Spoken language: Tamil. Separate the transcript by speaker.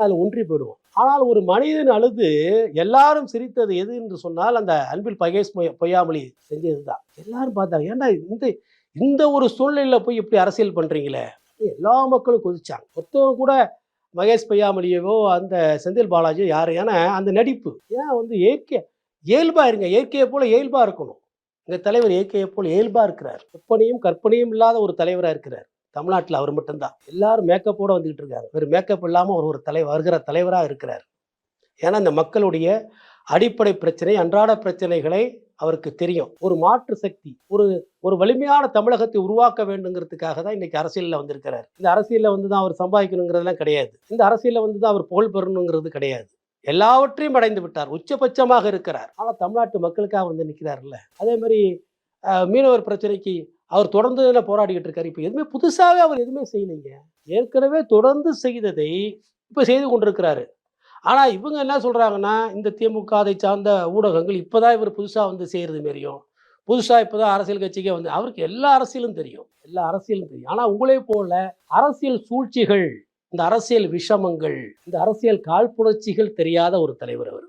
Speaker 1: அதில் ஒன்றி போயிடுவோம். ஆனால் ஒரு மனிதன் அழுது எல்லாரும் சிரித்தது எது என்று சொன்னால் அந்த அன்பில் பகேஷ் பொய்- பொய்யாமொழி செஞ்சது தான் எல்லாரும் பார்த்தாங்க ஏன்டா இந்த இந்த ஒரு சூழ்நிலையில் போய் இப்படி அரசியல் பண்ணுறீங்களே எல்லா மக்களும் கொதிச்சாங்க. ஒருத்தவங்க கூட மகேஷ் பொய்யாமொழியவோ அந்த செந்தில் பாலாஜியோ யார்? ஏன்னா அந்த நடிப்பு. ஏன் வந்து இயற்கை இயல்பாக இருங்க. இயற்கையை போல் இயல்பாக இருக்கணும். இந்த தலைவர் இயற்கையை போல் இயல்பாக இருக்கிறார். கற்பனையும் கற்பனையும் இல்லாத ஒரு தலைவராக இருக்கிறார். தமிழ்நாட்டில் அவர் மட்டும்தான். எல்லாரும் மேக்கப்போடு வந்துகிட்டு இருக்காரு. இவர் மேக்கப் இல்லாமல் ஒரு ஒரு தலைவர் வருகிற தலைவராக இருக்கிறார். ஏன்னா இந்த மக்களுடைய அடிப்படை பிரச்சனை அன்றாட பிரச்சனைகளை அவருக்கு தெரியும். ஒரு மாற்று சக்தி ஒரு ஒரு வலிமையான தமிழகத்தை உருவாக்க வேண்டுங்கிறதுக்காக தான் இன்னைக்கு அரசியலில் வந்திருக்கிறார். இந்த அரசியலில் வந்து தான் அவர் சம்பாதிக்கணுங்கிறதெல்லாம் கிடையாது. இந்த அரசியலில் வந்து தான் அவர் புகழ் பெறணுங்கிறது கிடையாது. எல்லாவற்றையும் அடைந்து விட்டார். உச்சபட்சமாக இருக்கிறார். ஆனால் தமிழ்நாட்டு மக்களுக்காக வந்து நிற்கிறார்ல அதே மாதிரி மீனவர் பிரச்சனைக்கு அவர் தொடர்ந்து இதில் போராடிக்கிட்டு இருக்காரு. இப்போ எதுவுமே புதுசாகவே அவர் எதுவுமே செய்யலைங்க. ஏற்கனவே தொடர்ந்து செய்ததை இப்போ செய்து கொண்டிருக்கிறாரு. ஆனால் இவங்க என்ன சொல்கிறாங்கன்னா இந்த திமுக அதை சார்ந்த ஊடகங்கள் இப்போ தான் இவர் புதுசாக வந்து செய்கிறது மாரியும். புதுசாக இப்போ தான் அரசியல் கட்சிக்கே வந்து அவருக்கு எல்லா அரசியலும் தெரியும். எல்லா அரசியலும் தெரியும். ஆனால் உங்களே போல அரசியல் சூழ்ச்சிகள் இந்த அரசியல் விஷமங்கள் இந்த அரசியல் காழ்ப்புணர்ச்சிகள் தெரியாத ஒரு தலைவர் அவர்.